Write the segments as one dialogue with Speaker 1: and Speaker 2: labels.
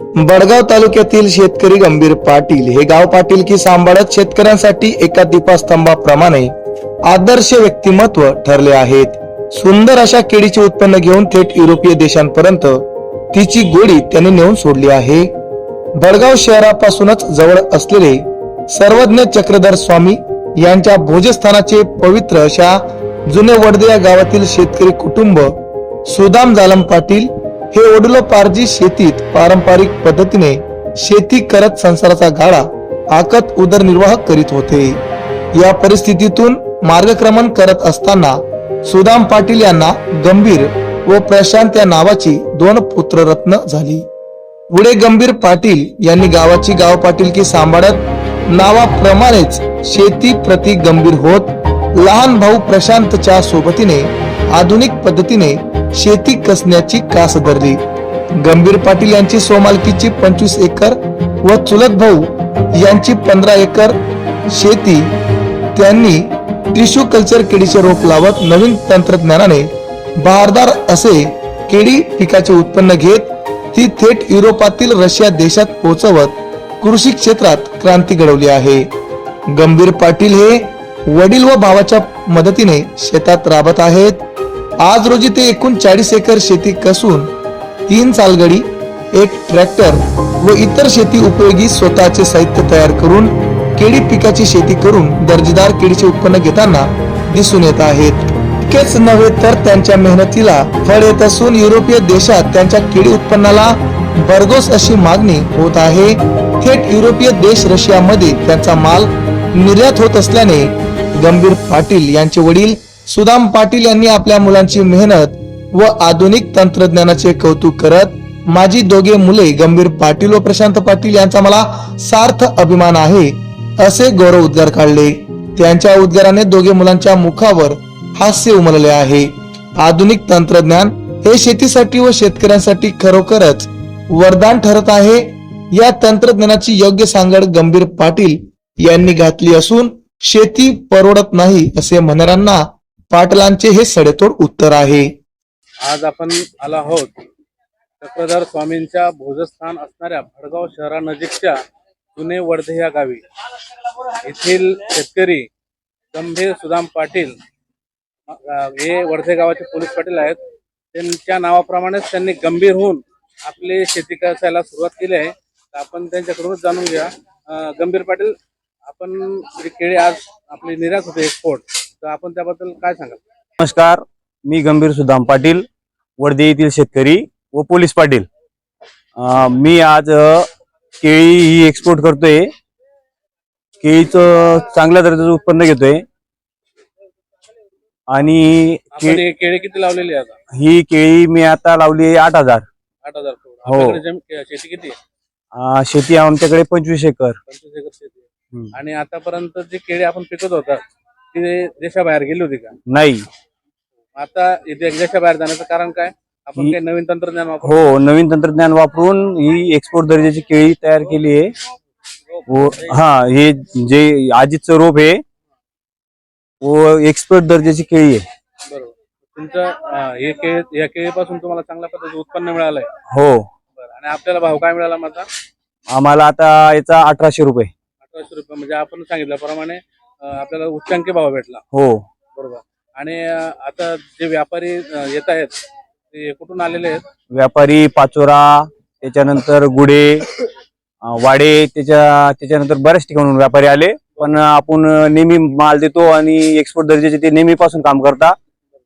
Speaker 1: बडगाव तालुक्यातील शेतकरी गंभीर पाटील हे गाव पाटील की सांभाळत शेतकऱ्यांसाठी एका दीपास्तंभाप्रमाणे आदर्श व्यक्तिमत्व ठरले आहेत. सुंदर अशा केळीचे उत्पन्न घेऊन थेट युरोपीय देशांपर्यंत तिची गोडी त्यांनी नेऊन सोडली आहे. बडगाव शहरापासूनच जवळ असलेले सर्वज्ञ चक्रधर स्वामी यांच्या भोजस्थानाचे पवित्र अशा जुने वडदे या गावातील शेतकरी कुटुंब सुदाम जालम पाटील हे वडिलोपार्जी शेतीत पारंपरिक पद्धतीने शेती करत संसाराचा गाडा आकत उदरनिर्वाह करीत होते. या परिस्थितीतून मार्गक्रमण करत असताना सुदाम पाटील यांना गंभीर व प्रशांत या नावाची दोन पुत्ररत्न झाली. पुढे गंभीर पाटील यांनी गावाची गाव पाटील की सांभाळत नावाप्रमाणेच शेती प्रति गंभीर होत लहान भाऊ प्रशांतच्या सोबतीने आधुनिक पद्धतीने शेती कसण्याची कास धरली. गंभीर पाटील यांची सोमालकीची पंचवीस एकर व चुलत भाऊ यांची पंधरा एकर शेती. त्यांनी टिश्यू कल्चर केळीचे रोप लावत नवीन तंत्रज्ञानाने बहारदार असे केळी पिकाचे उत्पन्न घेत ती थेट युरोपातील रशिया देशात पोहोचवत कृषी क्षेत्रात क्रांती घडवली आहे. गंभीर पाटील हे वडील व भावाच्या मदतीने शेतात राबत आहेत. आज रोजी ते एकूण चाळीस एकर शेती कसून तीन चालगडी एक ट्रॅक्टर व इतर शेती उपयोगी स्वतःचे साहित्य तयार करून केळी पिकाची शेती करून दर्जेदार केळीचे उत्पन्न घेताना दिसून येत आहेत. इतकेच नव्हे तर त्यांच्या मेहनतीला फळ येत असून युरोपीय देशात त्यांच्या केळी उत्पन्नाला भरघोस अशी मागणी होत आहे. थेट युरोपीय देश रशियामध्ये त्यांचा माल निर्यात होत असल्याने गंभीर पाटील यांचे वडील सुदाम पाटील यांनी आपल्या मुलांची मेहनत व आधुनिक तंत्रज्ञानाचे कौतुक करत माझी दोघे मुले गंभीर पाटील व प्रशांत पाटील यांचा मला सार्थ अभिमान आहे असे गौरव उद्गार काढले. त्यांच्या उद्गाराने दोघे मुलांच्या मुखावर हास्य उमलले आहे. आधुनिक तंत्रज्ञान हे शेतीसाठी व शेतकऱ्यांसाठी खरोखरच वरदान ठरत आहे. या तंत्रज्ञानाची योग्य सांगड गंभीर पाटील यांनी घातली असून शेती परवडत नाही असे म्हणणाऱ्यांना पाटलांचे हे सडेतोड उत्तर आहे.
Speaker 2: आज आपण आलो आहोत चक्रधर स्वामींच्या भोजस्थान असणाऱ्या भडगाव शहरानजीकच्या जुने वर्धे या गावी. येथील शेतकरी गंभीर सुदाम पाटील हे वर्धे गावाचे पोलीस पाटील आहेत. त्यांच्या नावाप्रमाणेच त्यांनी गंभीर होऊन आपली शेती करायला सुरुवात केली आहे. तर आपण त्यांच्याकडूनच जाणून घ्या गंभीर पाटील आपण केळी आज आपली निर्यात होते एक्सपोर्ट तर आपण त्याबद्दल काय सांगाल?
Speaker 3: नमस्कार. मी गंभीर सुदाम पाटील वर्धे येथील शेतकरी व पोलीस पाटील. मी आज केळी ही एक्सपोर्ट करतोय. केळीचं चांगल्या दर्जाचं उत्पन्न घेतोय. आणि
Speaker 2: आपण
Speaker 3: के-
Speaker 2: हे केळी किती लावलेली आहे आता?
Speaker 3: ही केळी मी आता लावली आहे आठ हजार.
Speaker 2: आठ हजार करोड.
Speaker 3: हो.
Speaker 2: आपल्याकडे जमीन- शेती किती आहे?
Speaker 3: अं, शेती आमच्याकडे पंचवीस एकर.
Speaker 2: पंचवीस एकर शेती आहे.
Speaker 3: हम्म.
Speaker 2: आणि आतापर्यंत जी केळी आपण पिकत होता ती देशाबाहेर गेली होती का?
Speaker 3: नाही.
Speaker 2: आता इथे देशाबाहेर जाण्याचं कारण काय? आपण काही नवीन तंत्रज्ञान वापर
Speaker 3: हो नवीन तंत्रज्ञान वापरून ही एक्सपोर्ट दर्जाची केळी तयार केली आहे. व हा हे जे आजीचं रोप आहे व एक्सपोर्ट दर्जाची केळी आहे.
Speaker 2: बरोबर. तुमचं हे केळी या केळीपासून तुम्हाला चांगल्या पद्धतीचं उत्पन्न मिळालंय.
Speaker 3: हो.
Speaker 2: बरं. आणि आपल्याला भाव काय मिळाला माझा
Speaker 3: आम्हाला आता याचा अठराशे रुपये.
Speaker 2: अठराशे रुपये. म्हणजे आपण सांगितल्याप्रमाणे आपल्याला उच्चांकी भाव भेटला.
Speaker 3: हो.
Speaker 2: बरोबर. आणि आता जे व्यापारी येत आहेत ते कुठून आलेले आहेत?
Speaker 3: व्यापारी पाचोरा त्याच्यानंतर गुडे वाडे त्याच्या त्याच्यानंतर बऱ्याच ठिकाणून व्यापारी आले. पण आपण नेहमी माल देतो आणि एक्सपोर्ट दर्जाचे ते नेहमीपासून काम करता.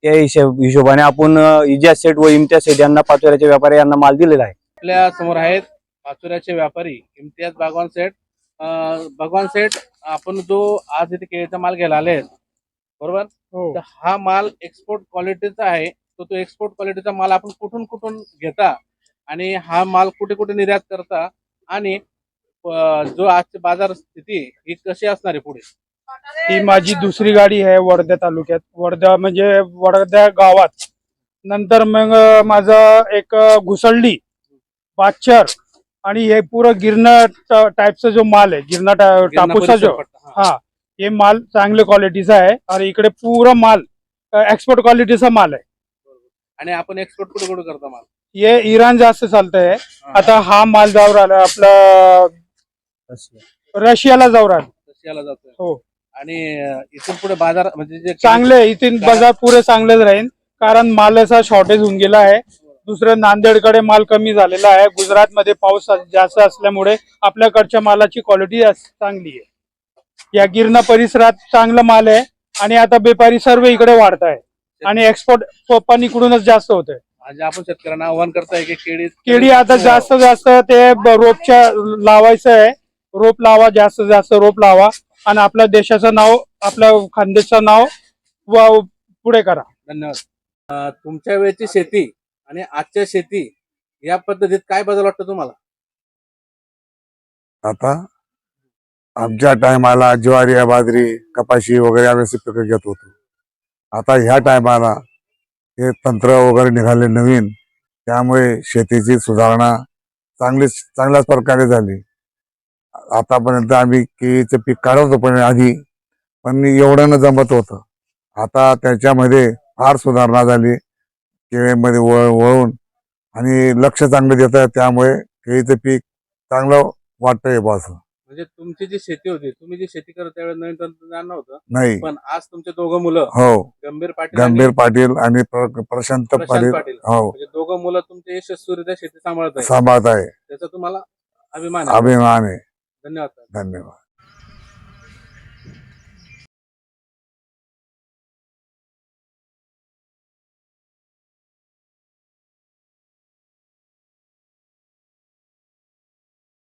Speaker 3: त्या हिशोब हिशोबाने आपण अं, इजाज सेट व इम्तियाज सेट यांना पाचोऱ्याच्या व्यापारी यांना माल दिलेला आहे.
Speaker 2: आपल्यासमोर आहेत पाचोऱ्याचे व्यापारी इम्तियाज भगवान सेठ. भगवान सेठ आपण जो आज इथे केळीचा माल घ्यायला आले बरोबर? तर हा माल एक्सपोर्ट क्वालिटीचा आहे. तर तो एक्सपोर्ट क्वालिटीचा माल आपण कुठून कुठून घेता आणि हा माल कुठे कुठे निर्यात करता आणि जो आजची बाजार स्थिती ही कशी असणार आहे पुढे?
Speaker 4: ही माझी दुसरी गाडी आहे वर्धा तालुक्यात. वर्धा म्हणजे वर्धा गावात. नंतर मग माझं एक घुसळली पाचर आणि हे पुरं गिरणा टाईपचा जो माल आहे गिरणा टापूचा जो
Speaker 2: हा.
Speaker 4: हा माल चांगल्या क्वालिटीचा आहे आणि इकडे पुरा माल एक्सपोर्ट क्वालिटीचा माल आहे.
Speaker 2: आणि आपण एक्सपोर्ट कुठे कुठे करतो माल?
Speaker 4: हे इराण जास्त चालतंय. आता हा माल जाऊ राहिला आपला रशियाला जाऊ राहिला
Speaker 2: रशियाला जातोय.
Speaker 4: हो.
Speaker 2: आणि इथून पुढे बाजार म्हणजे जे
Speaker 4: चांगले इथे बाजार पुरे चांगलेच राहील कारण मालाचा शॉर्टेज होऊन गेला आहे. दुसरं नांदेडकडे माल कमी झालेला आहे. गुजरातमध्ये पाऊस जास्त असल्यामुळे आपल्याकडच्या मालाची क्वालिटी चांगली आहे. या गिरणा परिसरात चांगला माल आहे आणि आता बेपारी सर्व इकडे वाढत आहे. आणि एक्सपोर्ट पण इकडूनच जास्त होत आहे.
Speaker 2: आपण शेतकऱ्यांना आव्हान करताय की केळी
Speaker 4: केळी आता जास्त जास्त ते रोपच्या लावायचं आहे. रोप लावा जास्त जास्त रोप लावा आणि आपल्या देशाचं नाव आपल्या खानदेशचं नाव व पुढे करा.
Speaker 2: धन्यवाद. तुमच्या वेळची शेती आणि आजच्या शेती या पद्धतीत काय बदल वाटतं तुम्हाला?
Speaker 5: आता आमच्या टायमाला ज्वारी बाजरी कपाशी वगैरे आम्ही अशी पिकं घेत होतो. आता ह्या टायमाला हे तंत्र वगैरे निघाले नवीन त्यामुळे शेतीची सुधारणा चांगली चांगल्याच प्रकारे झाली. आतापर्यंत आम्ही केळीचं पीक काढत होतो पण आधी पण एवढं न जमत होतं. आता त्याच्यामध्ये फार सुधारणा झाली. केळीमध्ये वळ वळून आणि लक्ष चांगलं देत आहे त्यामुळे केळीचं पीक चांगलं वाटतंय बस.
Speaker 2: म्हणजे तुमची जी शेती होती तुम्ही जी शेती करत त्यावेळेस नवीन तंत्रज्ञान नव्हतं
Speaker 5: नाही.
Speaker 2: पण आज तुमचे दोघं मुलं
Speaker 5: हो.
Speaker 2: गंभीर पाटील आणि
Speaker 5: गंभीर पाटील आणि प्र- प्रशांत
Speaker 2: प्रशांत
Speaker 5: पाटील.
Speaker 2: पाटील.
Speaker 5: हो.
Speaker 2: म्हणजे दोघं मुलं तुमचे यशस्वीरित्या शेती सांभाळत आहे
Speaker 5: सांभाळत आहे.
Speaker 2: त्याचा तुम्हाला अभिमान आहे.
Speaker 5: अभिमान आहे.
Speaker 2: धन्यवाद.
Speaker 5: धन्यवाद.